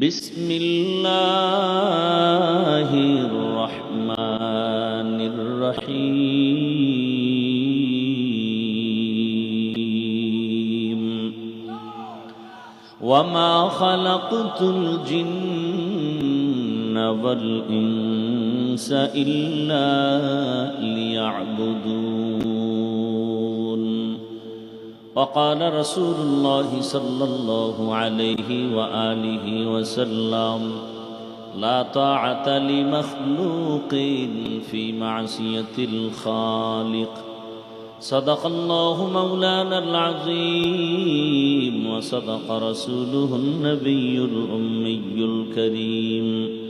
بسم الله الرحمن الرحيم. وما خلقت الجن والإنس إلا ليعبدون. وقال رسول الله صلى الله عليه وآله وسلم لا طاعة لمخلوق في معصية الخالق. صدق الله مولانا العظيم وصدق رسوله النبي الأمي الكريم.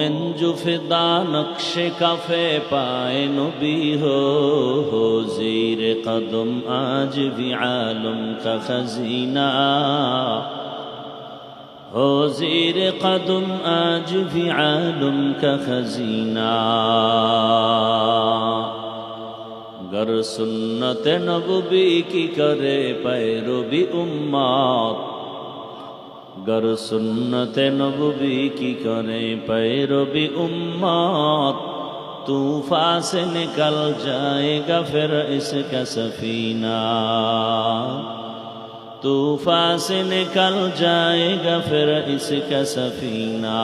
मोमिन जो फिदा नक्श कफे पाए नबी हो हो जीर कदम आज भी आलम का खजीना हो जीर कदम आज भी आलम का खजीना गर सुन्नत नबी की करे पैरवी उम्मत گر سنت نبوی کی کرے پیروی امات طوفا سے نکل جائے گا پھر اس کا سفینہ طوفا سے نکل جائے گا پھر اس کا سفینہ